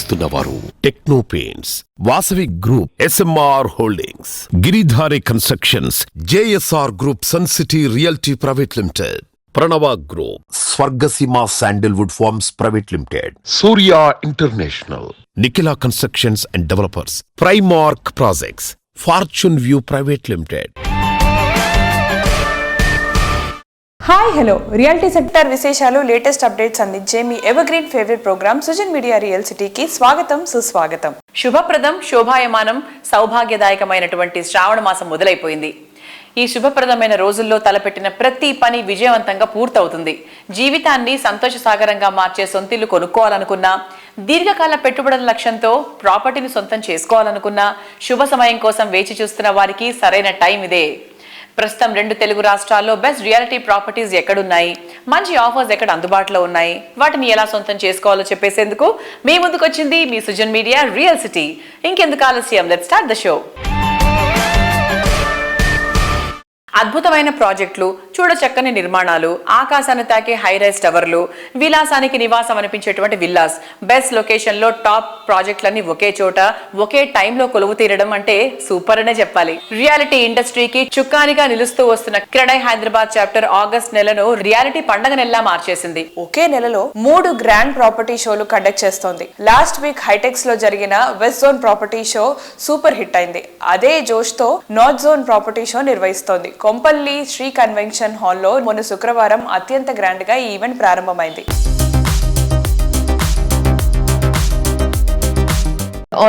సమర్పిస్తున్నవారు techno paints Vasavi group SMR holdings Giridhari constructions JSR group sun city realty private limited Pranava group Swargaseema sandalwood farms private limited Surya international Nikhila constructions and developers Primark projects fortune view private limited hi hello reality sector విశేషాలు latest updates అందించే మీ evergreen favourite programme Sujan media real సిటీకి స్వాగతం సుస్వాగతం శుభప్రదం శోభాయమానం సౌభాగ్యదాయకమైనటువంటి శ్రావణ మాసం మొదలైపోయింది ఈ శుభప్రదమైన రోజుల్లో తలపెట్టిన ప్రతి పని విజయవంతంగా పూర్తవుతుంది జీవితాన్ని సంతోషసాగరంగా మార్చే సొంతిల్లు కొనుక్కోవాలనుకున్నా దీర్ఘకాల పెట్టుబడుల లక్ష్యంతో ప్రాపర్టీని సొంతం చేసుకోవాలనుకున్నా శుభ సమయం కోసం వేచి చూస్తున్న వారికి సరైన టైం ఇదే ప్రస్తుతం రెండు తెలుగు రాష్ట్రాల్లో బెస్ట్ రియాలిటీ ప్రాపర్టీస్ ఎక్కడున్నాయి మంచి ఆఫర్స్ ఎక్కడ అందుబాటులో ఉన్నాయి వాటిని ఎలా సొంతం చేసుకోవాలో చెప్పేసేందుకు మీ ముందుకు వచ్చింది మీ సుజన్ మీడియా రియల్ సిటీ ఇంకెందుకు ఆలస్యం లెట్ స్టార్ట్ ద షో అద్భుతమైన ప్రాజెక్టులు చూడచక్కని నిర్మాణాలు ఆకాశాన్ని తాకే హైరైజ్ టవర్లు విలాసానికి నివాసం అనిపించేటువంటి విల్లాస్ బెస్ట్ లొకేషన్లో టాప్ ప్రాజెక్టులన్నీ ఒకే చోట ఒకే టైంలో కొలువు తీరడం అంటే సూపర్ అనే చెప్పాలి రియాలిటీ ఇండస్ట్రీకి చుక్కానిగా నిలుస్తూ వస్తున్న కిరణై హైదరాబాద్ చాప్టర్ ఆగస్ట్ నెలను రియాలిటీ పండగ నెలలా మార్చేసింది ఒకే నెలలో మూడు గ్రాండ్ ప్రాపర్టీ షోలు కండక్ట్ చేస్తోంది లాస్ట్ వీక్ హైటెక్స్ లో జరిగిన west zone property show super hit అయింది అదే జోష్ తో నార్త్ జోన్ ప్రాపర్టీ షో నిర్వహిస్తోంది కొంపల్లి శ్రీ కన్వెన్షన్ హాల్లో మొన్న శుక్రవారం అత్యంత గ్రాండ్గా ఈ ఈవెంట్ ప్రారంభమైంది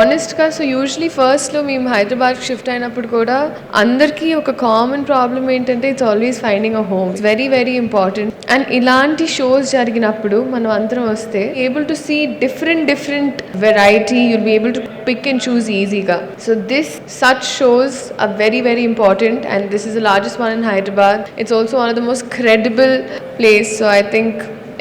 ఆనెస్ట్గా సో యూజువలీ ఫస్ట్లో మేము హైదరాబాద్ షిఫ్ట్ అయినప్పుడు కూడా అందరికీ ఒక కామన్ ప్రాబ్లం ఏంటంటే it's always finding a home it's very very important and ఇలాంటి షోస్ జరిగినప్పుడు మనం అందరం వస్తే able to see different different variety you'll be able to pick and choose ఈజీగా so this such shows are very very important and this is the largest one in Hyderabad it's also one of the most credible place so I think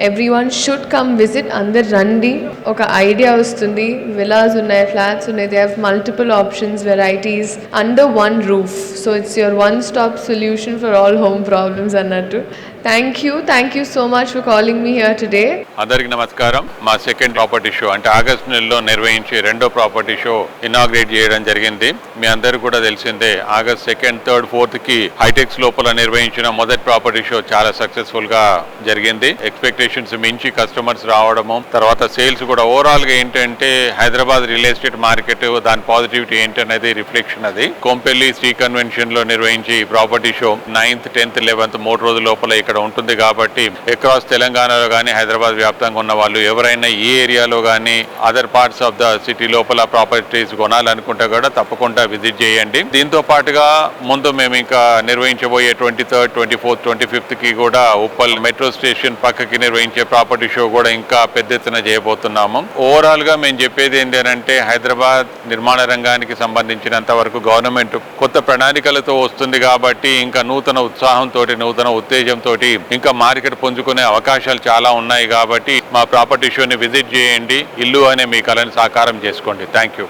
every one should come visit అందరు రండి ఒక idea వస్తుంది villas ఉన్నాయి flats ఉన్నాయి they have multiple options varieties under one roof so it's your one stop solution for all home problems అన్నట్టు thank you thank you so much for calling me here today అందరికి నమస్కారం మా second property show అంటే August నెలలో నిర్వహించే రెండో property show inaugurate చేయడం జరిగింది మీ అందరూ కూడా తెలిసిందే ఆగస్ట్ సెకండ్ థర్డ్ ఫోర్త్ కి హైటెక్స్ లోపల నిర్వహించిన మొదటి ప్రాపర్టీ షో చాలా సక్సెస్ఫుల్ గా జరిగింది ఎక్స్పెక్టేషన్స్ మించి కస్టమర్స్ రావడము తర్వాత సేల్స్ కూడా ఓవరాల్ గా ఏంటంటే హైదరాబాద్ రియల్ ఎస్టేట్ మార్కెట్ దాని పాజిటివిటీ ఏంటనేది రిఫ్లెక్షన్ అది కొంపెల్లి శ్రీ కన్వెన్షన్ లో నిర్వహించి property show ninth tenth eleventh మూడు రోజుల లోపల ఇక్కడ అక్కడ ఉంటుంది కాబట్టి అక్రాస్ తెలంగాణలో కానీ హైదరాబాద్ వ్యాప్తంగా ఉన్న వాళ్ళు ఎవరైనా ఈ ఏరియాలో కానీ other parts of the city లోపల ప్రాపర్టీస్ కొనాలనుకుంటే కూడా తప్పకుండా విజిట్ చేయండి దీంతో పాటుగా ముందు మేము ఇంకా నిర్వహించబోయే twenty third twenty fourth twenty fifth కి కూడా ఉప్పల్ మెట్రో స్టేషన్ పక్కకి నిర్వహించే ప్రాపర్టీ షో కూడా ఇంకా పెద్ద ఎత్తున చేయబోతున్నాము ఓవరాల్ గా మేము చెప్పేది ఏంటంటే హైదరాబాద్ నిర్మాణ రంగానికి సంబంధించినంత వరకు గవర్నమెంట్ కొత్త ప్రణాళికలతో వస్తుంది కాబట్టి ఇంకా నూతన ఉత్సాహంతో నూతన ఉత్తేజంతో కాబట్టి ఇంకా మార్కెట్ పుంజుకునే అవకాశాలు చాలా ఉన్నాయి కాబట్టి మా ప్రాపర్టీ షోని విజిట్ చేయండి ఇల్లు అనే మీ కళని సాకారం చేసుకోండి థ్యాంక్ యూ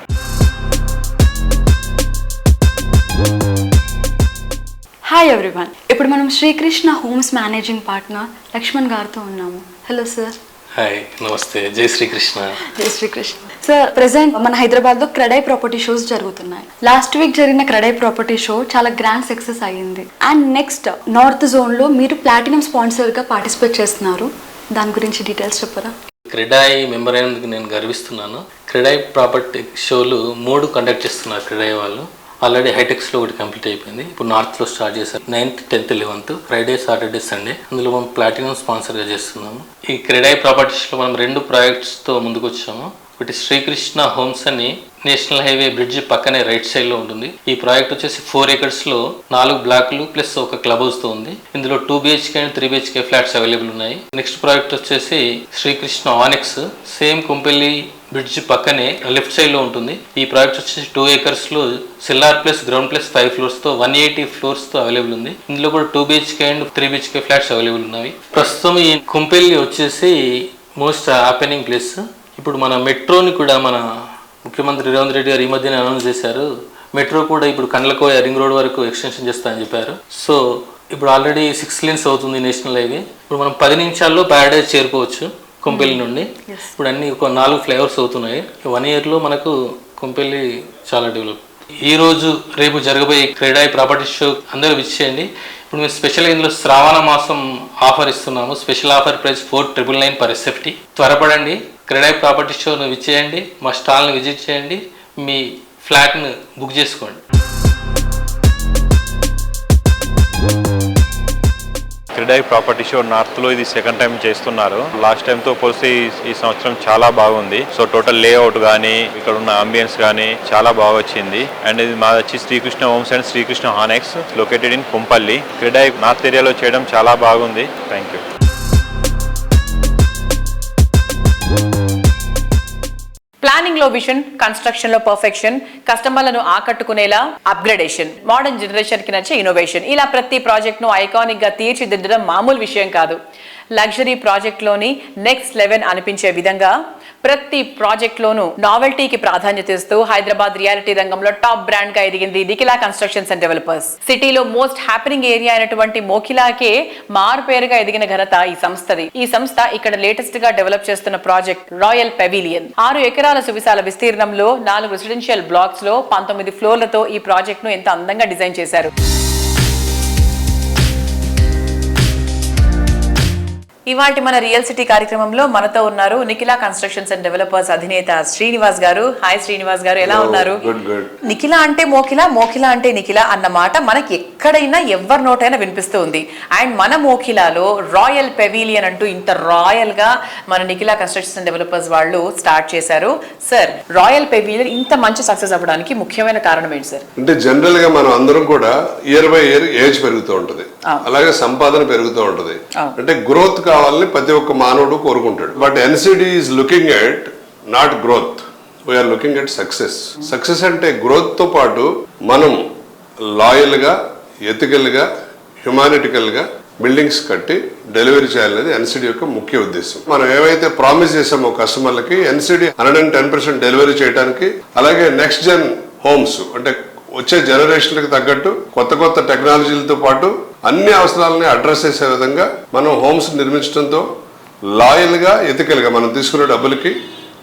హాయ్ ఎవ్రీవన్ ఇప్పుడు మనం Srikrishna homes managing partner Laxman గారితో ఉన్నాము హలో సార్ హాయ్ నమస్తే జై శ్రీకృష్ణ జై శ్రీకృష్ణ సార్ ప్రెసెంట్ మన హైదరాబాద్ లో క్రెడై ప్రాపర్టీ షోస్ జరుగుతున్నాయి లాస్ట్ వీక్ జరిగిన క్రెడై ప్రాపర్టీ షో చాలా గ్రాండ్ సక్సెస్ అయ్యింది అండ్ నెక్స్ట్ నార్త్ జోన్ లో మీరు ప్లాటినం స్పాన్సర్ గా పార్టిసిపేట్ చేస్తున్నారు దాని గురించి డీటెయిల్స్ చెప్పరా క్రెడాయి మెంబర్ అయినందుకు నేను గర్విస్తున్నాను క్రెడాయి ప్రాపర్టీ షోలు మూడు కండక్ట్ చేస్తున్నారు క్రెడాయి వాళ్ళు ఆల్రెడీ హైటెక్స్లో ఒకటి కంప్లీట్ అయిపోయింది ఇప్పుడు నార్త్లో స్టార్ట్ చేశారు ninth tenth eleventh Friday Saturday Sunday అందులో మనం ప్లాటినం స్పాన్సర్గా చేస్తున్నాము ఈ ప్రాపర్టీస్ ప్రాపర్టీస్లో మనం రెండు ప్రాజెక్ట్స్తో ముందుకు వచ్చాము ఒకటి శ్రీకృష్ణ హోమ్స్ అని నేషనల్ హైవే బ్రిడ్జ్ పక్కనే రైట్ సైడ్ లో ఉంటుంది ఈ ప్రాజెక్ట్ వచ్చేసి ఫోర్ ఏకర్స్ లో నాలుగు బ్లాక్లు ప్లస్ ఒక క్లబ్ హౌస్ తో ఉంది ఇందులో two BHK and three BHK flats available ఉన్నాయి నెక్స్ట్ ప్రాజెక్ట్ వచ్చేసి Srikrishna annex same Kompally bridge పక్కనే లెఫ్ట్ సైడ్ లో ఉంటుంది ఈ ప్రాజెక్ట్ వచ్చేసి టూ ఏకర్స్ లో cellar plus ground plus five floors తో వన్ ఎయిటీ ఫ్లోర్స్ తో అవైలబుల్ ఉంది ఇందులో కూడా two BHK and three BHK flats available ఉన్నాయి ప్రస్తుతం ఈ కుంపెల్లి వచ్చేసి మోస్ట్ హ్యాపెనింగ్ ప్లేస్ ఇప్పుడు మన మెట్రోని కూడా మన ముఖ్యమంత్రి రేవంత్ రెడ్డి గారు ఈ మధ్యనే అనౌన్స్ చేశారు మెట్రో కూడా ఇప్పుడు కండ్లకోయ రింగ్ రోడ్ వరకు ఎక్స్టెన్షన్ చేస్తామని చెప్పారు సో ఇప్పుడు ఆల్రెడీ సిక్స్ లేన్స్ అవుతుంది నేషనల్ హైవే ఇప్పుడు మనం పది నిమిషాల్లో ప్యారడైజ్ చేరుకోవచ్చు కొంపల్లి hmm. నుండి ఇప్పుడు అన్ని ఒక నాలుగు ఫ్లేవర్స్ అవుతున్నాయి వన్ ఇయర్లో మనకు కొంపల్లి చాలా డెవలప్ ఈ రోజు రేపు జరగబోయే క్రీడా ప్రాపర్టీ షో అందరూ విచ్చేయండి ఇప్పుడు మేము స్పెషల్ ఇందులో శ్రావణ మాసం ఆఫర్ ఇస్తున్నాము special offer price four triple nine per SFT త్వరపడండి క్రెడై ప్రాపర్టీ షోను విచ్చేయండి మా స్టాల్ని విజిట్ చేయండి మీ ఫ్లాట్ను బుక్ చేసుకోండి క్రిడై ప్రాపర్టీ షో నార్త్ లో ఇది సెకండ్ టైం చేస్తున్నారు లాస్ట్ టైం తో పోలిస్తే ఈ సంవత్సరం చాలా బాగుంది సో టోటల్ లేఅవుట్ కానీ ఇక్కడ ఉన్న అంబియన్స్ కానీ చాలా బాగా వచ్చింది అండ్ ఇది మాది వచ్చి Srikrishna homes and Srikrishna annex located in Kompally CREDAI north ఏరియాలో చేయడం చాలా బాగుంది థ్యాంక్ యూ ప్లానింగ్ లో విషన్ కన్స్ట్రక్షన్ లో పర్ఫెక్షన్ కస్టమర్లను ఆకట్టుకునేలా అప్గ్రేడేషన్ మోడర్న్ జనరేషన్ కి నచ్చే ఇన్నోవేషన్ ఇలా ప్రతి ప్రాజెక్ట్ ను ఐకానిక్ గా తీర్చిదిద్దడం మామూలు విషయం కాదు లగ్జరీ ప్రాజెక్ట్ లోని నెక్స్ట్ లెవెన్ అనిపించే విధంగా ప్రతి ప్రాజెక్ట్లోనూ నావెల్టీకి ప్రాధాన్యత ఇస్తూ హైదరాబాద్ రియాలిటీ రంగంలో టాప్ బ్రాండ్ గా ఎదిగింది నిఖిలా కన్స్ట్రక్షన్స్ అండ్ డెవలపర్స్ సిటీలో మోస్ట్ హ్యాపెనింగ్ ఏరియా అయినటువంటి మోఖిలాకే మారు పేరుగా ఎదిగిన ఘనత ఈ సంస్థది ఈ సంస్థ ఇక్కడ లేటెస్ట్ గా డెవలప్ చేస్తున్న ప్రాజెక్ట్ రాయల్ పెవిలియన్ ఆరు ఎకరాల సువిశాల విస్తీర్ణంలో నాలుగు రెసిడెన్షియల్ బ్లాక్స్ లో పంతొమ్మిది ఫ్లోర్లతో ఈ ప్రాజెక్ట్ ను ఎంత అందంగా డిజైన్ చేశారు ఇవాటి మన రియల్ సిటీ కార్యక్రమంలో మనతో ఉన్నారు నిఖిలా కన్స్ట్రక్షన్స్ అండ్ డెవలపర్స్ అధినేత శ్రీనివాస్ గారు హాయ్ శ్రీనివాస్ గారు ఎలా ఉన్నారు నిఖిలా అంటే మోఖిల మోఖిలా అంటే నిఖిలా అన్న మాట మనకి ఎక్కడైనా ఎవరి నోటైనా వినిపిస్తూ ఉంది అండ్ మన మోఖిలాలో రాయల్ పెవీలియన్ అంటూ ఇంత రాయల్గా మన నిఖిలా కన్స్ట్రక్షన్ డెవలపర్స్ వాళ్ళు స్టార్ట్ చేశారు సార్ రాయల్ పెవీలియన్ ఇంత మంచి సక్సెస్ అవ్వడానికి ముఖ్యమైన కారణం ఏంటి సార్ అంటే జనరల్ గా మనం అందరం కూడా ఇయర్ బై ఇయర్ ఏజ్ పెరుగుతూ ఉంటుంది అలాగే సంపాదన పెరుగుతూ ఉంటుంది అంటే గ్రోత్ కావాలని ప్రతి ఒక్క మానవుడు కోరుకుంటాడు but NCD looking at not growth we're looking at success success అంటే గ్రోత్తో పాటు మనం లాయల్గా ఎథికల్గా హ్యుమానిటికల్గా బిల్డింగ్స్ కట్టి డెలివరీ చేయాలనేది ఎన్సిడి యొక్క ముఖ్య ఉద్దేశం మనం ఏవైతే ప్రామిస్ చేసామో కస్టమర్లకి NCD hundred and ten percent delivery చేయడానికి అలాగే నెక్స్ట్ జన్ హోమ్స్ అంటే వచ్చే జనరేషన్కి తగ్గట్టు కొత్త కొత్త టెక్నాలజీలతో పాటు అన్ని అవసరాలని అడ్రస్ చేసే విధంగా మనం హోమ్స్ నిర్మించడంతో లాయల్గా ఎథికల్గా మనం తీసుకునే డబ్బులకి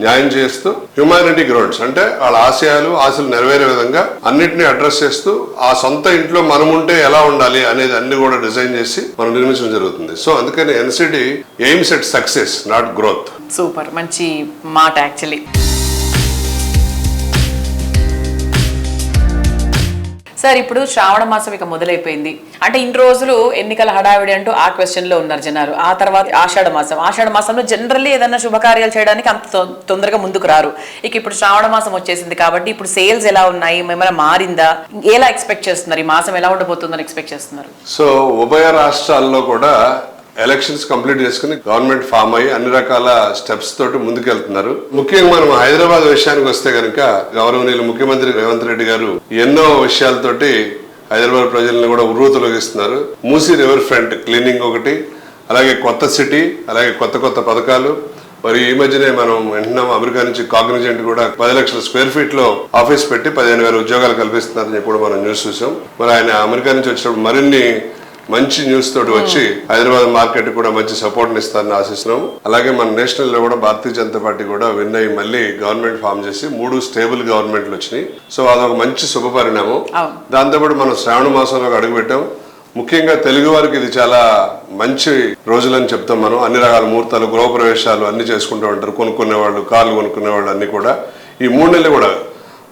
న్యాయం చేస్తూ హ్యుమానిటీ గ్రౌండ్స్ అంటే వాళ్ళ ఆశయాలు ఆశలు నెరవేరే విధంగా అన్నిటిని అడ్రస్ చేస్తూ ఆ సొంత ఇంట్లో మనం ఉంటే ఎలా ఉండాలి అనేది అన్ని కూడా డిజైన్ చేసి మనం నిర్మించడం జరుగుతుంది సో అందుకని NCD aims at success not growth super మంచి మాట యాక్చువల్లీ సార్ ఇప్పుడు శ్రావణ మాసం ఇక మొదలైపోయింది అంటే ఇన్ని రోజులు ఎన్నికల హడావిడి అంటూ ఆ క్వశ్చన్ లో ఉన్నారు జనాలు ఆ తర్వాత ఆషాఢ మాసం ఆషాఢ మాసంలో జనరల్లీ ఏదైనా శుభకార్యాలు చేయడానికి అంత తొందరగా ముందుకు రారు ఇక ఇప్పుడు శ్రావణ మాసం వచ్చేసింది కాబట్టి ఇప్పుడు సేల్స్ ఎలా ఉన్నాయి మిమ్మల్ని మారిందా ఎలా ఎక్స్పెక్ట్ చేస్తున్నారు ఈ మాసం ఎలా ఉండబోతుందని ఎక్స్పెక్ట్ చేస్తున్నారు సో ఉభయ రాష్ట్రాల్లో కూడా ఎలక్షన్స్ కంప్లీట్ చేసుకుని గవర్నమెంట్ ఫామ్ అయ్యి అన్ని రకాల స్టెప్స్ తోటి ముందుకెళ్తున్నారు ముఖ్యంగా మనం హైదరాబాద్ విషయానికి వస్తే కనుక గౌరవనీయులు ముఖ్యమంత్రి రేవంత్ రెడ్డి గారు ఎన్నో విషయాలతోటి హైదరాబాద్ ప్రజలను కూడా ఇస్తున్నారు మూసీ రివర్ ఫ్రంట్ క్లీనింగ్ ఒకటి అలాగే కొత్త సిటీ అలాగే కొత్త కొత్త పథకాలు మరి ఈ మధ్యనే మనం వింటున్నాం అమెరికా నుంచి కాగ్నిజెంట్ కూడా పది లక్షల స్క్వేర్ ఫీట్ లో ఆఫీస్ పెట్టి పదిహేను వేల ఉద్యోగాలు కల్పిస్తున్నారని కూడా మనం న్యూస్ చూసాం మరి ఆయన అమెరికా నుంచి వచ్చినప్పుడు మరిన్ని మంచి న్యూస్ తోటి hmm. వచ్చి హైదరాబాద్ మార్కెట్ కూడా మంచి సపోర్ట్ ఇస్తారని ఆశిస్తున్నాము అలాగే మన నేషనల్ లో కూడా భారతీయ జనతా పార్టీ కూడా విన్ అయ్యి మళ్ళీ గవర్నమెంట్ ఫామ్ చేసి మూడు స్టేబుల్ గవర్నమెంట్లు వచ్చినాయి సో అదొక మంచి శుభ పరిణామం దాంతోపాటు మనం శ్రావణ మాసంలో అడుగుపెట్టాం ముఖ్యంగా తెలుగు వారికి ఇది చాలా మంచి రోజులని చెప్తాం మనం అన్ని రకాల ముహూర్తాలు గృహప్రవేశాలు అన్ని చేసుకుంటూ ఉంటారు కొనుక్కునే కాలు కార్లు వాళ్ళు అన్ని కూడా ఈ మూడు నెలలు కూడా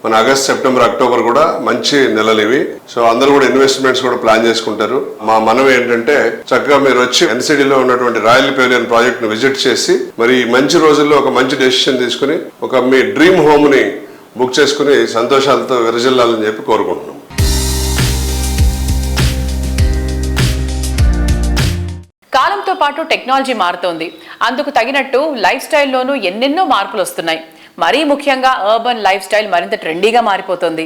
మన ఆగస్ట్ సెప్టెంబర్ అక్టోబర్ కూడా మంచి నెలలు ఇవి సో అందరూ కూడా ఇన్వెస్ట్మెంట్స్ కూడా ప్లాన్ చేసుకుంటారు మా మనం ఏంటంటే చక్కగా మీరు వచ్చి ఎన్సిడిలో ఉన్నటువంటి రాయల్ పెవిలియన్ ప్రాజెక్ట్ ను విజిట్ చేసి మరి మంచి రోజుల్లో ఒక మంచి డెసిషన్ తీసుకుని ఒక మీ డ్రీమ్ హోమ్ ని బుక్ చేసుకుని సంతోషాలతో విరజిల్లాలని చెప్పి కోరుకుంటున్నాం కాలంతో పాటు టెక్నాలజీ మారుతోంది అందుకు తగినట్టు లైఫ్ స్టైల్లోనూ ఎన్నెన్నో మార్పులు వస్తున్నాయి మరీ ముఖ్యంగా అర్బన్ లైఫ్ స్టైల్ మరింత ట్రెండీగా మారిపోతుంది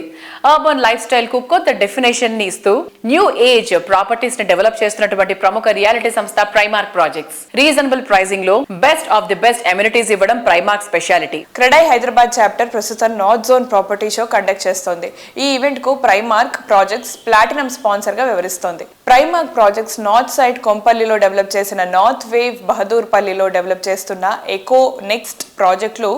అర్బన్ లైఫ్ స్టైల్ కు కొత్త డెఫినేషన్ ని ఇస్తూ న్యూ ఏజ్ ప్రాపర్టీస్ ని డెవలప్ చేస్తున్నటువంటి ప్రముఖ రియాలిటీ సంస్థ ప్రైమార్క్ ప్రాజెక్ట్స్ రీజనబుల్ ప్రైజింగ్ లో best of the best amenities ఇవ్వడం Primark speciality CREDAI Hyderabad chapter ప్రస్తుతం north zone property show conduct చేస్తోంది ఈ ఈవెంట్ కు ప్రైమార్క్ ప్రాజెక్ట్స్ ప్లాటినం స్పాన్సర్ గా వివరిస్తోంది ప్రైమార్క్ ప్రాజెక్ట్స్ నార్త్ సైడ్ కొంపల్లిలో డెవలప్ చేసిన నార్త్ వేవ్ బహదూర్పల్లిలో డెవలప్ చేస్తున్న ఎకో నెక్స్ట్ ప్రాజెక్టులు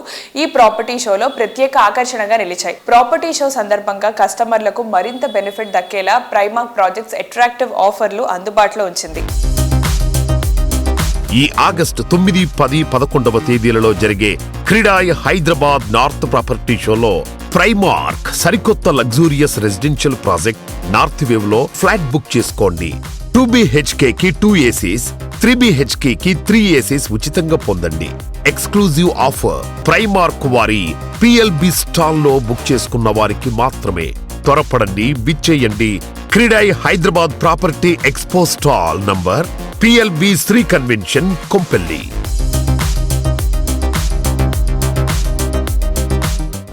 ఈ ప్రాపర్టీ షోలో ప్రత్యేక ఆకర్షణగా నిలిచాయి ప్రాపర్టీ షో సందర్భంగా కస్టమర్లకు మరింత బెనిఫిట్ దక్కేలా ప్రైమార్క్ ప్రాజెక్ట్స్ అట్రాక్టివ్ ఆఫర్లు అందుబాటులో ఉంచింది ఈ ఆగస్టు తొమ్మిది పది పదకొండవ తేదీలలో జరిగే క్రీడాయ హైదరాబాద్ నార్త్ ప్రాపర్టీ షోలో ప్రైమార్క్ సరికొత్త luxurious residential project north wave లో ఫ్లాట్ బుక్ చేసుకోండి టూ బిహెచ్కే కి టూ ఏసీస్ త్రీ బిహెచ్కే కి త్రీ ఏసీస్ ఉచితంగా పొందండి ఎక్స్క్లూజివ్ ఆఫర్ ప్రైమార్క్ వారి పిఎల్బి స్టాల్లో బుక్ చేసుకున్న వారికి మాత్రమే త్వరపడండి బిచ్చేయండి CREDAI Hyderabad property expo stall number PLB Sri convention Kompally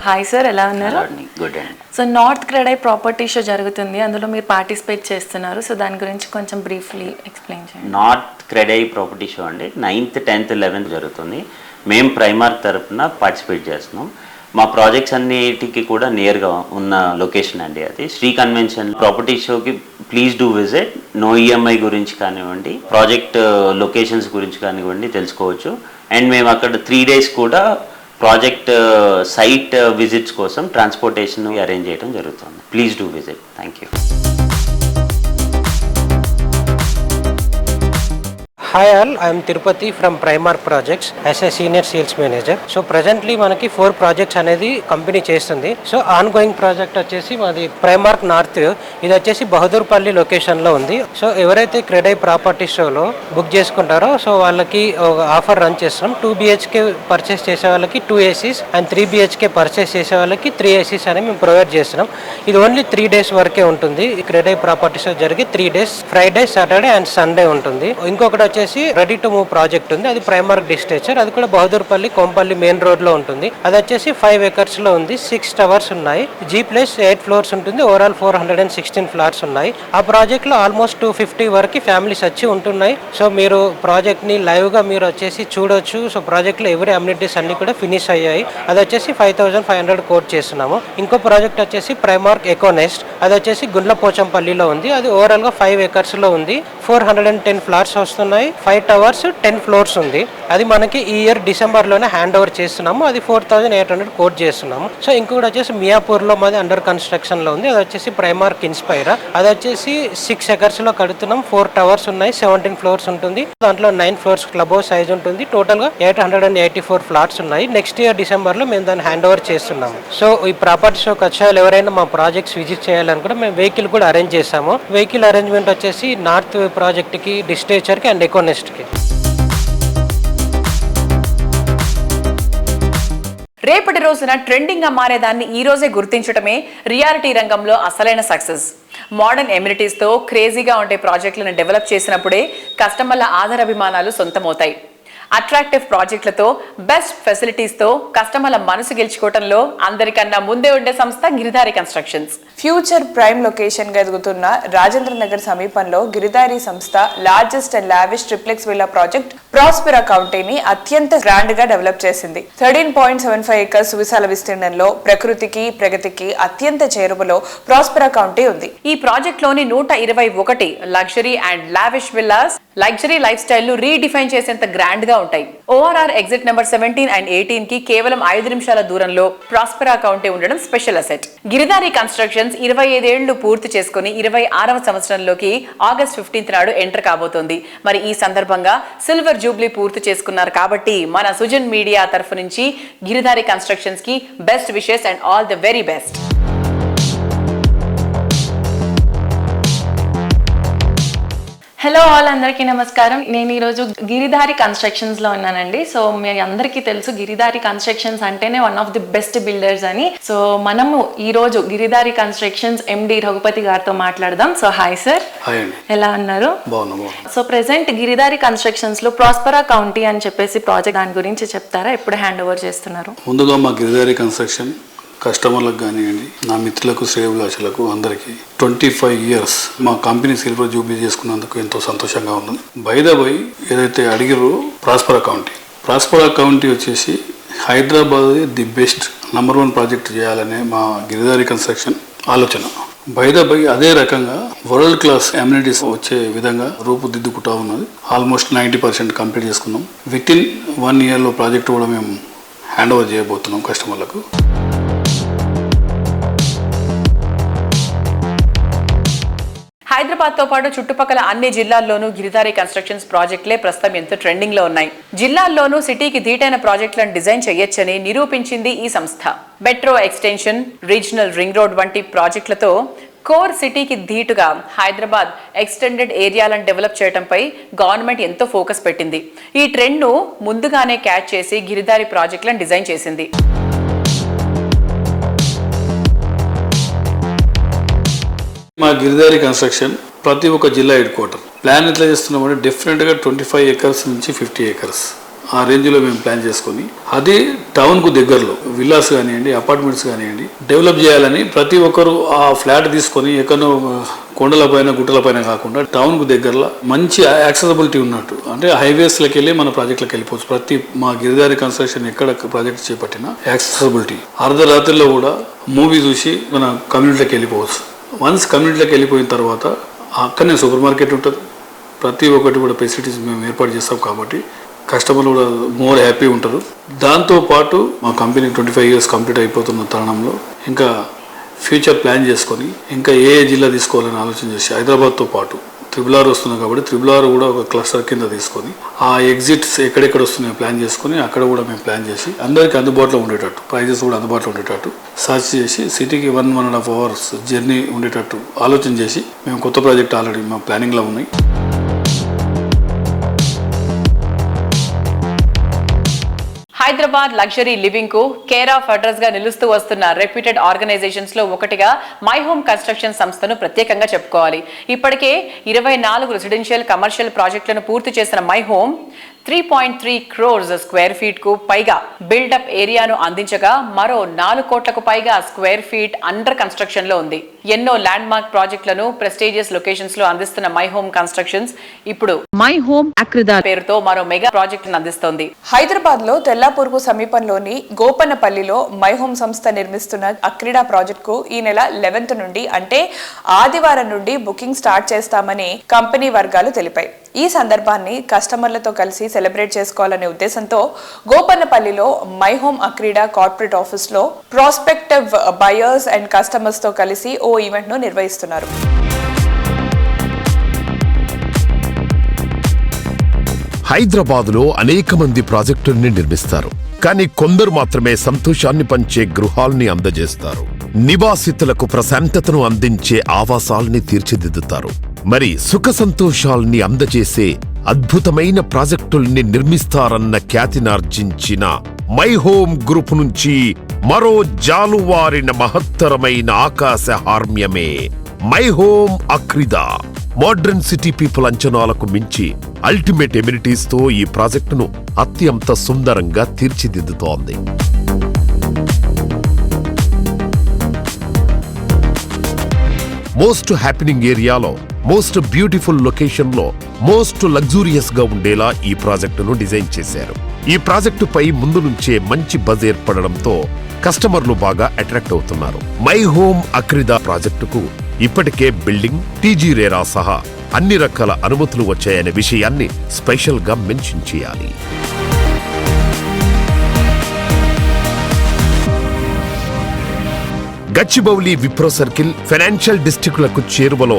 hi sir ఎలా ఉన్నారు గుడ్ అండి so north CREDAI property show జరుగుతుంది అందులో మీరు పార్టిసిపేట్ చేస్తున్నారు సో దాని గురించి కొంచెం బ్రీఫ్లీ ఎక్స్ప్లెయిన్ చేయండి నార్త్ క్రెడై ప్రాపర్టీ షో అండి నైన్త్ టెన్త్ లెవెన్త్ జరుగుతుంది మేము ప్రైమార్క్ తరఫున పార్టిసిపేట్ చేస్తున్నాం మా ప్రాజెక్ట్స్ అన్నిటికి కూడా నియర్గా ఉన్న లొకేషన్ అండి అది శ్రీ కన్వెన్షన్ ప్రాపర్టీ షోకి please do visit no EMI గురించి కానివ్వండి ప్రాజెక్ట్ లొకేషన్స్ uh, గురించి కానివ్వండి తెలుసుకోవచ్చు అండ్ మేము అక్కడ త్రీ డేస్ కూడా ప్రాజెక్ట్ సైట్ విజిట్స్ కోసం ట్రాన్స్పోర్టేషన్ అరేంజ్ చేయడం జరుగుతుంది please do visit thank you hi all I'm Tirupati from Primark projects as a senior sales manager so presently మనకి ఫోర్ ప్రాజెక్ట్స్ అనేది కంపెనీ చేస్తుంది సో ఆన్ గోయింగ్ ప్రాజెక్ట్ వచ్చేసి మాది Primark north ఇది వచ్చేసి బహదూర్పల్లి లొకేషన్లో ఉంది సో ఎవరైతే క్రెడై ప్రాపర్టీ షోలో బుక్ చేసుకుంటారో సో వాళ్ళకి ఒక ఆఫర్ రన్ చేస్తాం టూ బిహెచ్కే పర్చేస్ చేసే వాళ్ళకి two ACs and three BHK purchase చేసే వాళ్ళకి త్రీ ఏసీస్ అని మేము ప్రొవైడ్ చేస్తున్నాం ఇది ఓన్లీ త్రీ డేస్ వరకే ఉంటుంది క్రెడై ప్రాపర్టీ షో జరిగి three days Friday Saturday and Sunday ఉంటుంది ఇంకొకటి వచ్చేసి వచ్చేసి రెడీ టు మూవ్ ప్రాజెక్ట్ ఉంది అది ప్రైమర్ డిస్టేచర్ అది కూడా బహదూర్పల్లి కోంపల్లి మెయిన్ రోడ్ లో ఉంటుంది అది వచ్చేసి ఫైవ్ ఎకర్స్ లో ఉంది సిక్స్ టవర్స్ ఉన్నాయి జీ ప్లేస్ ఎయిట్ ఫ్లోర్స్ ఉంటుంది overall four hundred and sixteen flats ఉన్నాయి ఆ ప్రాజెక్ట్ లో ఆల్మోస్ట్ టూ ఫిఫ్టీ వరకు ఫ్యామిలీస్ వచ్చి ఉంటున్నాయి సో మీరు ప్రాజెక్ట్ ని లైవ్ గా మీరు వచ్చేసి చూడొచ్చు సో ప్రాజెక్ట్ లో ఎవరి అమ్యూనిటీస్ అన్ని కూడా ఫినిష్ అయ్యాయి అది వచ్చేసి five thousand five hundred quote చేస్తున్నాము ఇంకో ప్రాజెక్ట్ వచ్చేసి ప్రైమార్క్ ఎకోనెస్ట్ అది వచ్చేసి గుండ్లపోచంపల్లిలో ఉంది అది ఓవరాల్ గా ఫైవ్ ఎకర్స్ లో ఉంది four hundred and ten flats వస్తున్నాయి ఫైవ్ టవర్స్ టెన్ ఫ్లోర్స్ ఉంది అది మనకి ఈ ఇయర్ డిసెంబర్లోనే హ్యాండ్ ఓవర్ చేస్తున్నాము అది four thousand eight hundred quote చేస్తున్నాము సో ఇంకొకటి వచ్చేసి మియాపూర్లో మాది అండర్ కన్స్ట్రక్షన్లో ఉంది అది వచ్చేసి ప్రైమార్క్ ఇన్స్పైరా అది వచ్చేసి సిక్స్ ఎకర్స్లో కడుతున్నాం ఫోర్ టవర్స్ ఉన్నాయి సెవెంటీన్ ఫ్లోర్స్ ఉంటుంది దాంట్లో nine floors club house size ఉంటుంది టోటల్గా eight hundred and eighty four flats ఉన్నాయి నెక్స్ట్ ఇయర్ డిసెంబర్లో మేము దాన్ని హ్యాండ్ ఓవర్ చేస్తున్నాము సో ఈ ప్రాపర్టీస్ ఒక వచ్చేవాళ్ళు ఎవరైనా మా ప్రాజెక్ట్స్ విజిట్ చేయాలనుకుంటే మేము వెహికల్ కూడా అరేంజ్ చేసాము వెహికల్ అరేంజ్మెంట్ వచ్చేసి నార్త్ ప్రాజెక్ట్ డిస్టేచర్ డిస్టేచర్కి అండ్ ఎక్కువ నెక్స్ట్కి రేపటి రోజున ట్రెండింగ్గా మారేదాన్ని ఈ రోజే గుర్తించడమే రియాలిటీ రంగంలో అసలైన సక్సెస్ మోడర్న్ ఎమ్యూనిటీస్తో క్రేజీగా ఉండే ప్రాజెక్టులను డెవలప్ చేసినప్పుడే కస్టమర్ల ఆధార అభిమానాలు సొంతమవుతాయి అట్రాక్టివ్ ప్రాజెక్టులతో బెస్ట్ ఫెసిలిటీస్తో కస్టమర్ల మనసు గెలుచుకోవడంలో అందరికన్నా ముందే ఉండే సంస్థ గిరిధారి కన్స్ట్రక్షన్స్ ఫ్యూచర్ ప్రైమ్ లొకేషన్గా ఎదుగుతున్న రాజేంద్ర నగర్ సమీపంలో గిరిధారి సంస్థ largest and lavish triplex villa project Prospera కౌంటీని అత్యంత గ్రాండ్ గా డెవలప్ చేసింది thirteen point seven five acres సువిశాల విస్తీర్ణంలో ప్రకృతికి ప్రగతికి అత్యంత చేరువలో ప్రాస్పెరా కౌంటీ ఉంది ఈ ప్రాజెక్ట్ లోని నూట ఇరవై ఒకటి luxury and lavish villas luxury life స్టైల్ను redefine చేసేంత గ్రాండ్ గా ఉంటాయి ORR exit number seventeen and eighteen కి కేవలం ఐదు నిమిషాల దూరంలో ప్రాస్పెరా కౌంటే ఉండడం స్పెషల్ అసెట్ గిరిదారి కన్స్ట్రక్షన్స్ ఇరవై ఐదేళ్లు పూర్తి చేసుకుని ఇరవై ఆరవ సంవత్సరంలోకి ఆగస్ట్ ఫిఫ్టీన్త్ నాడు ఎంటర్ కాబోతోంది మరి ఈ సందర్భంగా సిల్వర్ జూబ్లీ పూర్తి చేసుకున్నారు కాబట్టి మన సుజన్ మీడియా తరఫు నుంచి గిరిదారి కన్స్ట్రక్షన్స్ కి best wishes and all the very best hello all అందరికీ నమస్కారం నేను ఈరోజు గిరిధారి కన్స్ట్రక్షన్స్లో ఉన్నానండి సో మీ అందరికీ తెలుసు గిరిధారి కన్స్ట్రక్షన్స్ అంటేనే one of the best builders అని సో మనము ఈరోజు గిరిధారి కన్స్ట్రక్షన్స్ ఎండి రఘుపతి గారితో మాట్లాడదాం సో హాయ్ సార్ ఎలా ఉన్నారు సో ప్రెసెంట్ గిరిధారి లో ప్రాస్పరా కౌంటీ అని చెప్పేసి ప్రాజెక్ట్ దాని గురించి చెప్తారా ఎప్పుడు హ్యాండ్ ఓవర్ చేస్తున్నారు ముందుగా మా గిరిధారి కన్స్ట్రక్షన్ కస్టమర్లకు కానివ్వండి నా మిత్రులకు శ్రేయభిలాషులకు అందరికీ ట్వంటీ ఫైవ్ ఇయర్స్ మా కంపెనీ సిల్వర్ జూబ్లీ చేసుకున్నందుకు ఎంతో సంతోషంగా ఉంది బైదాబై ఏదైతే అడిగిరో ప్రాస్పరా కౌంటీ ప్రాస్పర కౌంటీ వచ్చేసి Hyderabad the best number one project చేయాలనే మా గిరిదారి కన్స్ట్రక్షన్ ఆలోచన బైదాబై అదే రకంగా వరల్డ్ క్లాస్ అమ్యూనిటీస్ వచ్చే విధంగా రూపుదిద్దుకుంటా ఉన్నది ఆల్మోస్ట్ నైంటీ పర్సెంట్ కంప్లీట్ చేసుకున్నాం విత్ ఇన్ వన్ ఇయర్లో ప్రాజెక్ట్ కూడా మేము హ్యాండ్ ఓవర్ చేయబోతున్నాం కస్టమర్లకు హైదరాబాద్తో పాటు చుట్టుపక్కల అన్ని జిల్లాల్లోనూ గిరిధారి కన్స్ట్రక్షన్స్ ప్రాజెక్టులే ప్రస్తుతం ఎంతో ట్రెండింగ్లో ఉన్నాయి జిల్లాల్లోనూ సిటీకి ధీటైన ప్రాజెక్టులను డిజైన్ చేయొచ్చని నిరూపించింది ఈ సంస్థ metro extension regional ring road వంటి ప్రాజెక్టులతో కోర్ సిటీకి ధీటుగా హైదరాబాద్ ఎక్స్టెండెడ్ ఏరియాలను డెవలప్ చేయడంపై గవర్నమెంట్ ఎంతో ఫోకస్ పెట్టింది ఈ ట్రెండ్ను ముందుగానే క్యాచ్ చేసి గిరిదారి ప్రాజెక్టులను డిజైన్ చేసింది మా గిరిదారి కన్స్ట్రక్షన్ ప్రతి ఒక్క జిల్లా హెడ్ క్వార్టర్ ప్లాన్ ఎట్లా చేస్తున్నామంటే డిఫరెంట్గా ట్వంటీ ఫైవ్ ఏకర్స్ నుంచి ఫిఫ్టీ ఏకర్స్ ఆ రేంజ్లో మేము ప్లాన్ చేసుకొని అదే టౌన్కు దగ్గరలో విల్లాస్ కానివ్వండి అపార్ట్మెంట్స్ కానివ్వండి డెవలప్ చేయాలని ప్రతి ఒక్కరు ఆ ఫ్లాట్ తీసుకొని ఎక్కడో కొండల పైన గుట్టల పైన కాకుండా టౌన్కు దగ్గరలో మంచి యాక్సెసబిలిటీ ఉన్నట్టు అంటే హైవేస్లోకి వెళ్ళి మన ప్రాజెక్టులకు వెళ్ళిపోవచ్చు ప్రతి మా గిరిదారి కన్స్ట్రక్షన్ ఎక్కడ ప్రాజెక్ట్ చేపట్టినా యాక్సెసబిలిటీ అర్ధరాత్రిలో కూడా మూవీ చూసి మన కమ్యూనిటీలోకి వెళ్ళిపోవచ్చు వన్స్ కమ్యూనిటీలోకి వెళ్ళిపోయిన తర్వాత అక్కడనే సూపర్ మార్కెట్ ఉంటుంది ప్రతి ఒక్కటి కూడా ఫెసిలిటీస్ మేము ఏర్పాటు చేస్తాం కాబట్టి కస్టమర్లు కూడా మోర్ హ్యాపీ ఉంటారు దాంతోపాటు మా company twenty five years complete అయిపోతున్న తరుణంలో ఇంకా ఫ్యూచర్ ప్లాన్ చేసుకొని ఇంకా ఏ జిల్లా తీసుకోవాలని ఆలోచన చేసి హైదరాబాద్తో పాటు త్రిబుల్ ఆర్ వస్తున్నాం కాబట్టి త్రిబుల్ ఆర్ కూడా ఒక క్లస్టర్ కింద తీసుకొని ఆ ఎగ్జిట్స్ ఎక్కడెక్కడ వస్తున్నాయో ప్లాన్ చేసుకుని అక్కడ కూడా మేము ప్లాన్ చేసి అందరికీ అందుబాటులో ఉండేటట్టు ప్రైజెస్ కూడా అందుబాటులో ఉండేటట్టు సర్చ్ చేసి సిటీకి one one and half hours journey ఉండేటట్టు ఆలోచన చేసి మేము కొత్త ప్రాజెక్ట్ ఆల్రెడీ మా ప్లానింగ్లో ఉన్నాయి హైదరాబాద్ లగ్జరీ లివింగ్ కు కేర్ ఆఫ్ అడ్రస్ గా నిలుస్తూ వస్తున్న రెప్యూటెడ్ ఆర్గనైజేషన్స్ లో ఒకటిగా మై హోమ్ కన్స్ట్రక్షన్ సంస్థను ప్రత్యేకంగా చెప్పుకోవాలి ఇప్పటికే ఇరవై నాలుగు రెసిడెన్షియల్ కమర్షియల్ ప్రాజెక్టులను పూర్తి చేసిన my home three point three crores square feet కు పైగా బిల్డప్ ఏరియాను అందించగా మరో నాలుగు కోట్లకు పైగా స్క్వేర్ ఫీట్ అండర్ కన్స్ట్రక్షన్ లో ఉంది ఎన్నో ల్యాండ్ మార్క్ ప్రాజెక్టులను ప్రెస్టీజియస్ లొకేషన్స్ లో అందిస్తున్న మై హోమ్ కన్స్ట్రక్షన్స్ ఇప్పుడు మై హోమ్ అక్రిదా పేరుతో మరో మెగా ప్రాజెక్ట్ అందిస్తోంది హైదరాబాద్ లో తెల్లాపూర్కు సమీపంలోని గోపన్నపల్లిలో మై హోమ్ సంస్థ నిర్మిస్తున్న అక్రిడా ప్రాజెక్ట్ కు ఈ నెల లెవెన్త్ నుండి అంటే ఆదివారం నుండి బుకింగ్ స్టార్ట్ చేస్తామని కంపెనీ వర్గాలు తెలిపాయి ఈ సందర్భాన్ని కస్టమర్లతో కలిసి సెలబ్రేట్ చేసుకోవాలనే ఉద్దేశంతో గోపన్నపల్లిలో మై హోమ్ అక్రీడా కార్పొరేట్ ఆఫీస్లో ప్రాస్పెక్టివ్ బయర్స్ అండ్ కస్టమర్స్తో కలిసి ఓ ఈవెంట్ను నిర్వహిస్తున్నారు లో అనేక మంది ప్రాజెక్టుల్ని నిర్మిస్తారు కానీ కొందరు మాత్రమే సంతోషాన్ని పంచే గృహాల్ని అందజేస్తారు నివాసితులకు ప్రశాంతతను అందించే ఆవాసాల్ని తీర్చిదిద్దుతారు మరి సుఖ సంతోషాల్ని అందజేసే అద్భుతమైన ప్రాజెక్టుల్ని నిర్మిస్తారన్న ఖ్యాతినార్జించిన మై హోమ్ గ్రూప్ నుంచి మరో జాలువారిన మహత్తరమైన ఆకాశ హార్మ్యమే my home Akrida modern city people అంచనాలకు మించి అల్టిమేట్ ఎమ్యూనిటీస్తో ఈ ప్రాజెక్టును అత్యంత సుందరంగా తీర్చిదిద్దుతోంది మోస్ట్ హ్యాపీనింగ్ ఏరియాలో మోస్ట్ బ్యూటిఫుల్ లొకేషన్లో మోస్ట్ లగ్జూరియస్గా ఉండేలా ఈ ప్రాజెక్టును డిజైన్ చేశారు ఈ ప్రాజెక్టుపై ముందు నుంచే మంచి బజ్ ఏర్పడడంతో కస్టమర్లు బాగా అట్రాక్ట్ అవుతున్నారు మై హోమ్ అక్రిదా ప్రాజెక్టుకు ఇప్పటికే బిల్డింగ్ టీజీ రేరా సహా అన్ని రకాల అనుమతులు వచ్చాయనే విషయాన్ని స్పెషల్గా మెన్షన్ చేయాలి గచ్చిబౌలి విప్రో సర్కిల్ ఫైనాన్షియల్ డిస్టిక్లకు చేరువలో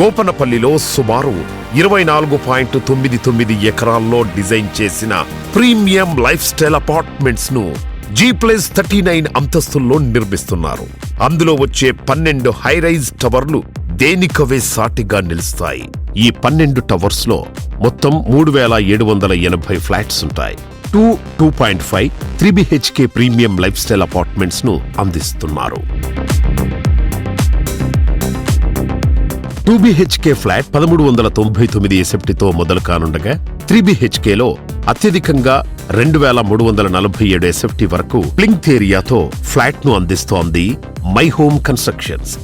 గోపనపల్లిలో సుమారు ఇరవై నాలుగు పాయింట్ తొమ్మిది తొమ్మిది ఎకరాల్లో డిజైన్ చేసిన ప్రీమియం లైఫ్ స్టైల్ అపార్ట్మెంట్స్ ను జీ ప్లస్ థర్టీ నైన్ అంతస్తుల్లో నిర్మిస్తున్నారు అందులో వచ్చే పన్నెండు హైరైజ్ టవర్లు దేనికవే సాటిగా నిలుస్తాయి ఈ పన్నెండు టవర్స్లో మొత్తం మూడు వేల ఏడు వందల ఎనభై ఫ్లాట్స్ ఉంటాయి two two point five three BHK premium lifestyle apartments ను అందిస్తున్నారు టూ బిహెచ్కే ఫ్లాట్ పదమూడు వందల తొంభై తొమ్మిది ఎసెప్టితో మొదలు కానుండగా త్రీ బిహెచ్కేలో అత్యధికంగా రెండు వేల మూడు వందల నలభై ఏడు ఎసెప్టీ వరకు ప్లింక్ ఏరియాతో ఫ్లాట్ను అందిస్తోంది మై హోమ్ కన్స్ట్రక్షన్స్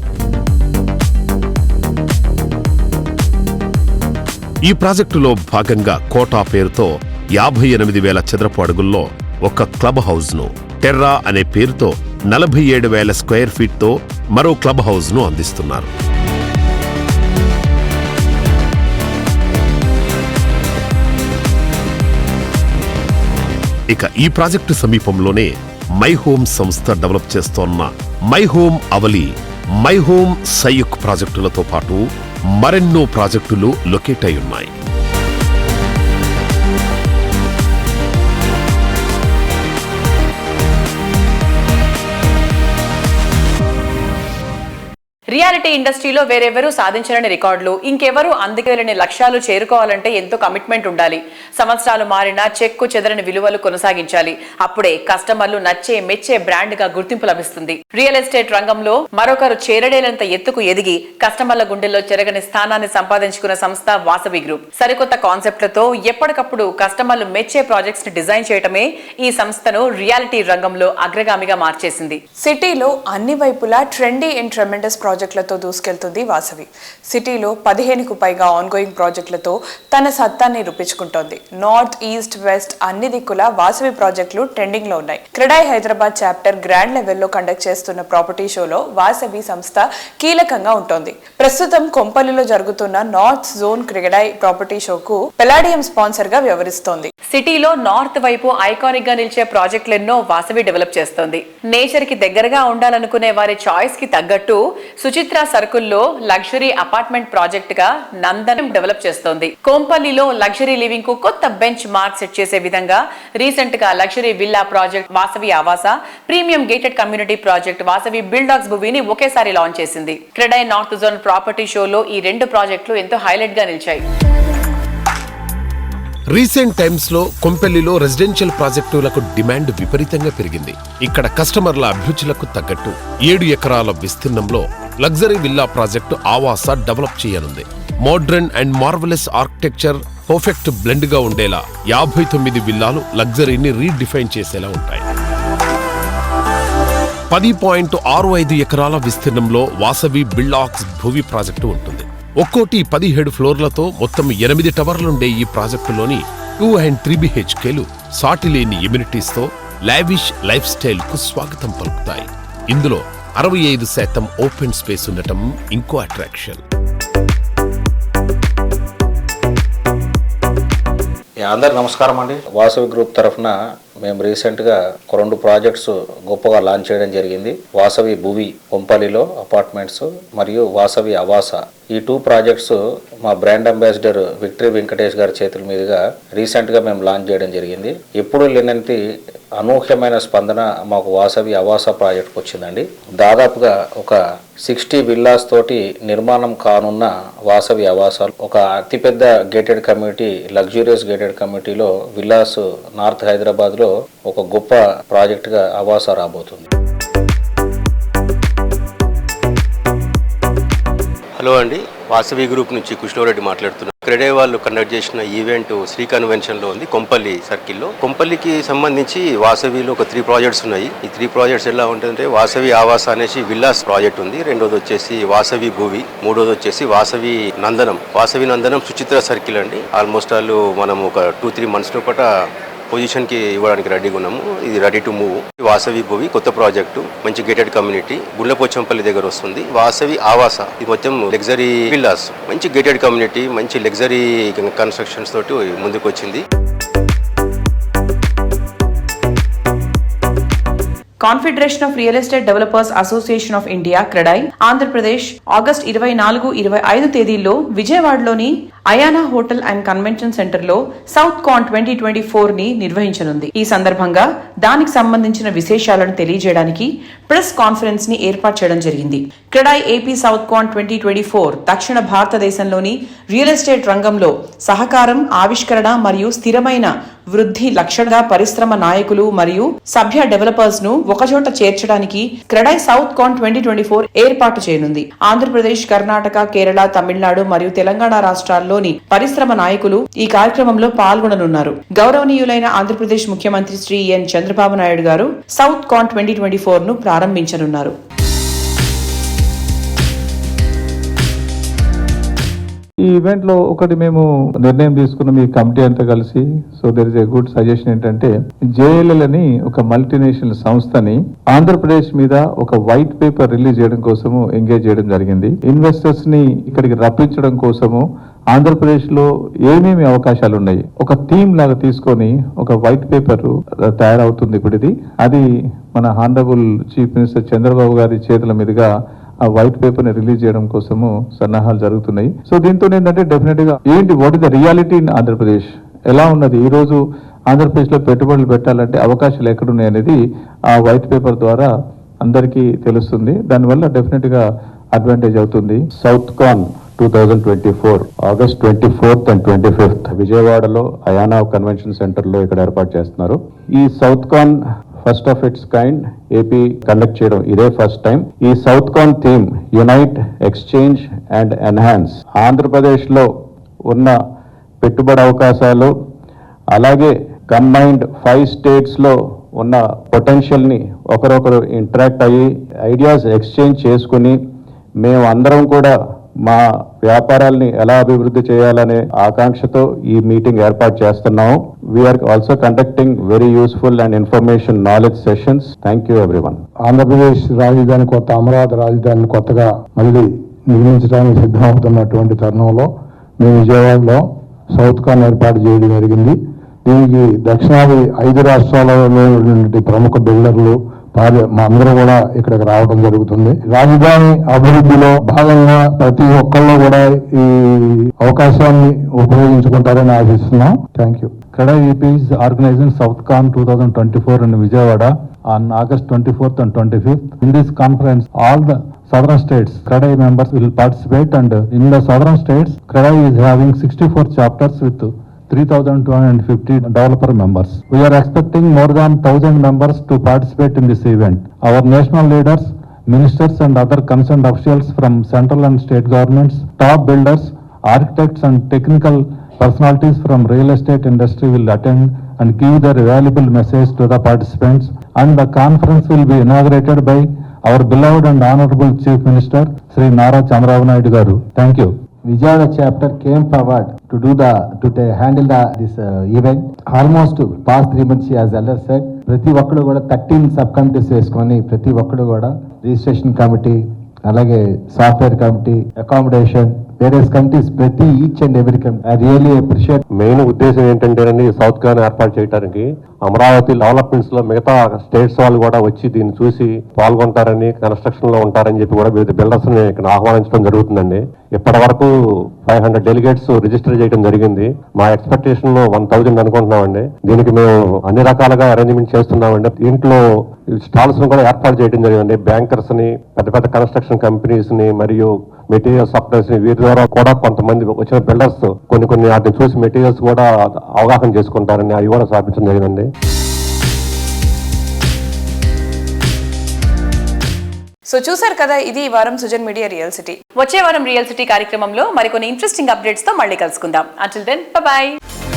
ఈ ప్రాజెక్టులో భాగంగా కోటా పేరుతో యాభై ఎనిమిది వేల చదరపు అడుగుల్లో ఒక క్లబ్ ను టెర్రా అనే పేరుతో నలభై ఏడు వేల స్క్వేర్ ఫీట్తో మరో క్లబ్ ను అందిస్తున్నారు ఇక ఈ ప్రాజెక్టు సమీపంలోనే మై హోమ్ సంస్థ డెవలప్ చేస్తోన్న my home Avali my home Sayuk ప్రాజెక్టులతో పాటు మరెన్నో ప్రాజెక్టులు లొకేట్ అయి ఉన్నాయి రియాలిటీ ఇండస్ట్రీలో వేరెవరూ సాధించలేని రికార్డులు ఇంకెవరూ అందుకెళ్లని లక్ష్యాలు చేరుకోవాలంటే ఎంతో కమిట్మెంట్ ఉండాలి సంవత్సరాలు మారినా చెక్కు చెదరని విలువలు కొనసాగించాలి అప్పుడే కస్టమర్లు నచ్చే మెచ్చే బ్రాండ్ గా గుర్తింపు లభిస్తుంది రియల్ ఎస్టేట్ రంగంలో మరొకరు చేరడేలంత ఎత్తుకు ఎదిగి కస్టమర్ల గుండెల్లో చెరగని స్థానాన్ని సంపాదించుకున్న సంస్థ వాసవి గ్రూప్ సరికొత్త కాన్సెప్ట్లతో ఎప్పటికప్పుడు కస్టమర్లు మెచ్చే ప్రాజెక్ట్స్ ని డిజైన్ చేయడమే ఈ సంస్థను రియాలిటీ రంగంలో అగ్రగామిగా మార్చేసింది సిటీలో అన్ని వైపులా ట్రెండీ అండ్ ట్రెమెండస్ ప్రాజెక్ట్ ప్రాజెక్టులతో దూసుకెళ్తుంది వాసవి సిటీలో పదిహేనుకు పైగా ఆన్గోయింగ్ ప్రాజెక్టులతో తన సత్తాన్ని రూపించుకుంటోంది నార్త్ ఈస్ట్ వెస్ట్ అన్ని దిక్కుల వాసవి ప్రాజెక్టులు ట్రెండింగ్ లో ఉన్నాయి క్రెడాయ్ హైదరాబాద్ చాప్టర్ గ్రాండ్ లెవెల్లో కండక్ట్ చేస్తున్న ప్రాపర్టీ షోలో వాసవి సంస్థ కీలకంగా ఉంటోంది ప్రస్తుతం కొంపల్లిలో జరుగుతున్న నార్త్ జోన్ క్రిగడాయ్ ప్రాపర్టీ షోకు పెలాడియం స్పాన్సర్ గా వ్యవహరిస్తోంది సిటీలో నార్త్ వైపు ఐకానిక్ గా నిలిచే ప్రాజెక్టులెన్నో వాసవి డెవలప్ చేస్తోంది నేచర్ కి దగ్గరగా ఉండాలనుకునే వారి చాయిస్ కి తగ్గట్టు సుచిత్ర సర్కుల్లో లగ్జరీ అపార్ట్మెంట్ ప్రాజెక్ట్ గా నందనం డెవలప్ చేస్తోంది కోంపల్లిలో లగ్జరీ లివింగ్ కు కొత్త బెంచ్ మార్క్ సెట్ చేసే విధంగా రీసెంట్ గా luxury villa project Vasavi Avasa premium gated community project Vasavi బిల్డాక్స్ భూమిని ఒకేసారి లాంచ్ చేసింది క్రెడై నార్త్ జోన్ ప్రాపర్టీ షోలో ఈ రెండు ప్రాజెక్టులు ఎంతో హైలైట్ గా నిలిచాయి రీసెంట్ టైమ్స్లో కొంపెల్లిలో రెసిడెన్షియల్ ప్రాజెక్టులకు డిమాండ్ విపరీతంగా పెరిగింది ఇక్కడ కస్టమర్ల అభిరుచులకు తగ్గట్టు ఏడు ఎకరాల విస్తీర్ణంలో luxury villa project Avasa develop చేయనుంది modern and marvellous architecture perfect బ్లెండ్గా ఉండేలా యాభై తొమ్మిది విల్లాలు లగ్జరీని రీడిఫైన్ చేసేలా ఉంటాయి పది పాయింట్ ఆరు ఐదు ఎకరాల విస్తీర్ణంలో వాసవి బిల్డాక్స్ భూవి ప్రాజెక్టు ఉంటుంది ఒక్కోటి పదిహేడు ఫ్లోర్లతో మొత్తం ఎనిమిది టవర్లుండే ఈ ప్రాజెక్టులోని టూ అండ్ త్రీ బిహెచ్కేలు సాటిలేని ఇమ్యూనిటీస్తో లావిష్ లైఫ్ స్టైల్ కు స్వాగతం పలుకుతాయి ఇందులో అరవై ఐదు శాతం ఓపెన్ స్పేస్ ఉండటం ఇంకో అట్రాక్షన్ అందరు నమస్కారం అండి వాసవి గ్రూప్ తరఫున మేము రీసెంట్గా రెండు ప్రాజెక్ట్స్ గొప్పగా లాంచ్ చేయడం జరిగింది వాసవి భువి కొంపల్లిలో అపార్ట్మెంట్స్ మరియు వాసవి అవాస ఈ టూ ప్రాజెక్ట్స్ మా బ్రాండ్ అంబాసిడర్ విక్టరీ వెంకటేష్ గారి చేతుల మీదుగా రీసెంట్గా మేము లాంచ్ చేయడం జరిగింది ఎప్పుడు లేనంత అనూహ్యమైన స్పందన మాకు వాసవి ఆవాస ప్రాజెక్ట్కి వచ్చిందండి దాదాపుగా ఒక సిక్స్టీ విల్లాస్ తోటి నిర్మాణం కానున్న వాసవి ఆవాసాలు ఒక అతిపెద్ద గేటెడ్ కమ్యూనిటీ లగ్జూరియస్ గేటెడ్ కమ్యూనిటీలో విల్లాస్ నార్త్ హైదరాబాద్లో ఒక గొప్ప ప్రాజెక్టుగా ఆవాస రాబోతుంది హలో అండి వాసవి గ్రూప్ నుంచి కృష్ణారెడ్డి మాట్లాడుతున్నాను క్రెడే వాళ్ళు కండక్ట్ చేసిన ఈవెంట్ శ్రీ కన్వెన్షన్లో ఉంది కొంపల్లి సర్కిల్లో కొంపల్లికి సంబంధించి వాసవిలో ఒక త్రీ ప్రాజెక్ట్స్ ఉన్నాయి ఈ త్రీ ప్రాజెక్ట్స్ ఎలా ఉంటుందంటే వాసవి ఆవాస అనేసి విల్లాస్ ప్రాజెక్ట్ ఉంది రెండోది వచ్చేసి వాసవి భూవి మూడోది వచ్చేసి వాసవి నందనం వాసవి నందనం సుచిత్ర సర్కిల్ అండి ఆల్మోస్ట్ ఆల్ మనం ఒక టూ త్రీ మంత్స్ లోపల పొజిషన్కి ఇవ్వడానికి రెడీగా ఉన్నాము ఇది రెడీ టు మూవ్ వాసవి భూమి కొత్త ప్రాజెక్టు మంచి గేటెడ్ కమ్యూనిటీ గుండెపోచంపల్లి దగ్గర వస్తుంది వాసవి ఆవాస ఇది మొత్తం లగ్జరీ విల్లాస్ మంచి గేటెడ్ కమ్యూనిటీ మంచి లగ్జరీ కన్స్ట్రక్షన్స్ తోటి ముందుకు వచ్చింది confederation of real estate developers association of India CREDAI Andhra Pradesh August ఇరవై నాలుగు ఇరవై ఐదు తేదీల్లో విజయవాడలోని అయానా హోటల్ అండ్ కన్వెన్షన్ సెంటర్లో South Con twenty twenty four ని నిర్వహించనుంది ఈ సందర్భంగా దానికి సంబంధించిన విశేషాలను తెలియజేయడానికి ప్రెస్ కాన్ఫరెన్స్ ని ఏర్పాటు చేయడం జరిగింది CREDAI AP South Con twenty twenty four దక్షిణ భారతదేశంలోని రియల్ ఎస్టేట్ రంగంలో సహకారం ఆవిష్కరణ మరియు స్థిరమైన వృద్ధి లక్ష్యంగా పరిశ్రమ నాయకులు మరియు సభ్య డెవలపర్స్ ను ఒకచోట చేర్చడానికి CREDAI South Con twenty twenty four ఏర్పాటు చేయనుంది ఆంధ్రప్రదేశ్ కర్ణాటక కేరళ తమిళనాడు మరియు తెలంగాణ రాష్ట్రాల్లో నగరంలోని పరిశ్రమ నాయకులు ఈ కార్యక్రమంలో పాల్గొననున్నారు గౌరవనీయులైన ఆంధ్రప్రదేశ్ ముఖ్యమంత్రి శ్రీ ఎన్ చంద్రబాబు నాయుడు గారు South Con twenty twenty four ను ప్రారంభించనున్నారు ఈ ఈవెంట్లో ఒకటి మేము నిర్ణయం తీసుకున్న మీ కమిటీ అంతా కలిసి so there is a good suggestion ఏంటంటే జేఎల్ఎల్ అని ఒక మల్టీనేషనల్ సంస్థని ఆంధ్రప్రదేశ్ మీద ఒక వైట్ పేపర్ రిలీజ్ చేయడం కోసము ఎంగేజ్ చేయడం జరిగింది ఇన్వెస్టర్స్ ని ఇక్కడికి రప్పించడం కోసము ఆంధ్రప్రదేశ్లో ఏమేమి అవకాశాలు ఉన్నాయి ఒక థీమ్ లాగా తీసుకొని ఒక వైట్ పేపర్ తయారవుతుంది ఇప్పుడు ఇది అది మన హానరబుల్ చీఫ్ మినిస్టర్ చంద్రబాబు గారి చేతుల మీదుగా ఆ వైట్ పేపర్ ని రిలీజ్ చేయడం కోసము సన్నాహాలు జరుగుతున్నాయి సో దీంతో ఏంటంటే డెఫినెట్ గా ఏంటి what is the reality in Andhra Pradesh ఎలా ఉన్నది ఈ రోజు ఆంధ్రప్రదేశ్ లో పెట్టుబడులు పెట్టాలంటే అవకాశాలు ఎక్కడున్నాయి అనేది ఆ వైట్ పేపర్ ద్వారా అందరికీ తెలుస్తుంది దానివల్ల డెఫినెట్ గా అడ్వాంటేజ్ అవుతుంది South Con two thousand twenty four August twenty fourth and twenty fifth విజయవాడలో అయానా కన్వెన్షన్ సెంటర్లో ఇక్కడ ఏర్పాటు చేస్తున్నారు ఈ South Con first of its kind AP conduct చేయడం ఇదే ఫస్ట్ టైం ఈ South Con theme unite exchange and enhance ఆంధ్రప్రదేశ్లో ఉన్న పెట్టుబడి అవకాశాలు అలాగే కంబైన్డ్ ఫైవ్ స్టేట్స్లో ఉన్న పొటెన్షియల్ని ఒకరొకరు ఇంటరాక్ట్ అయ్యి ఐడియాస్ ఎక్స్చేంజ్ చేసుకుని మేము అందరం కూడా మా వ్యాపారాల్ని ఎలా అభివృద్ధి చేయాలనే ఆకాంక్షతో ఈ మీటింగ్ ఏర్పాటు చేస్తున్నాము we're also conducting very useful and information knowledge sessions thank you everyone Andhra Pradesh రాజధాని కొత్త అమరావతి రాజధానిని కొత్తగా మళ్ళీ నిర్మించడానికి సిద్ధమవుతున్నటువంటి తరుణంలో మేము విజయవాడలో సౌత్ కాన్ ఏర్పాటు చేయడం జరిగింది దీనికి దక్షిణాది ఐదు రాష్ట్రాలలో ప్రముఖ బిల్డర్లు మా అందరూ కూడా ఇక్కడికి రావడం జరుగుతుంది రాజధాని అభివృద్ధిలో భాగంగా ప్రతి ఒక్కళ్ళు కూడా ఈ అవకాశాన్ని ఉపయోగించుకుంటారని ఆశిస్తున్నాం థ్యాంక్ యూ ఇక్కడ AP organising South Con two thousand twenty four and Vijayawada on August twenty fourth and twenty fifth in this conference all the southern states CREDAI members will participate and in the southern states CREDAI is having sixty four chapters with 3,250 developer members. We are expecting more than 1,000 members to participate in this event. Our national leaders, ministers and other concerned officials from central and state governments, top builders, architects and technical personalities from real estate industry will attend and give their valuable message to the participants. And the conference will be inaugurated by our beloved and honorable Chief Minister, Sri Nara Chandrababu Naidu Garu. Thank you. Vijayawada chapter came forward to do the to handle the this event almost Almost three three months, as Elder said, ప్రతి ఒక్కరు కూడా thirteen sub committees వేసుకొని ప్రతి ఒక్కడు కూడా registration committee అలాగే software committee accommodation various committees ప్రతి each and every committee I really appreciate main ఉద్దేశం ఏంటంటే సౌత్ గాన్ ఏర్పాటు చేయడానికి అమరావతి లో మిగతా స్టేట్స్ వాళ్ళు కూడా వచ్చి దీన్ని చూసి పాల్గొంటారని కన్స్ట్రక్షన్లో ఉంటారని చెప్పి కూడా వివిధ బిల్డర్స్ని ఇక్కడ ఆహ్వానించడం జరుగుతుందండి ఇప్పటి వరకు ఫైవ్ హండ్రెడ్ డెలిగేట్స్ రిజిస్టర్ చేయడం జరిగింది మా ఎక్స్పెక్టేషన్ వన్ థౌజండ్ అనుకుంటున్నామండి దీనికి మేము అన్ని రకాలుగా అరేంజ్మెంట్ చేస్తున్నామండి దీంట్లో స్టాల్స్ కూడా ఏర్పాటు చేయడం జరిగింది బ్యాంకర్స్ ని పెద్ద పెద్ద కన్స్ట్రక్షన్ కంపెనీస్ ని మరియు మెటీరియల్స్ సప్లైస్ వీరి ద్వారా కూడా కొంతమంది వచ్చిన బిల్డర్స్ కొన్ని కొన్ని వాటిని చూసి మెటీరియల్స్ కూడా అవగాహన చేసుకుంటారని అవి కూడా స్థాపించడం జరిగిందండి సో చూసారు కదా ఇది ఈ వారం సుజన్ మీడియా రియల్ సిటీ వచ్చే వారం రియల్ సిటీ కార్యక్రమంలో మరికొన్ని ఇంట్రెస్టింగ్ అప్డేట్స్తో మళ్ళీ కలుసుకుందాం అంటిల్ దెన్ బాయ్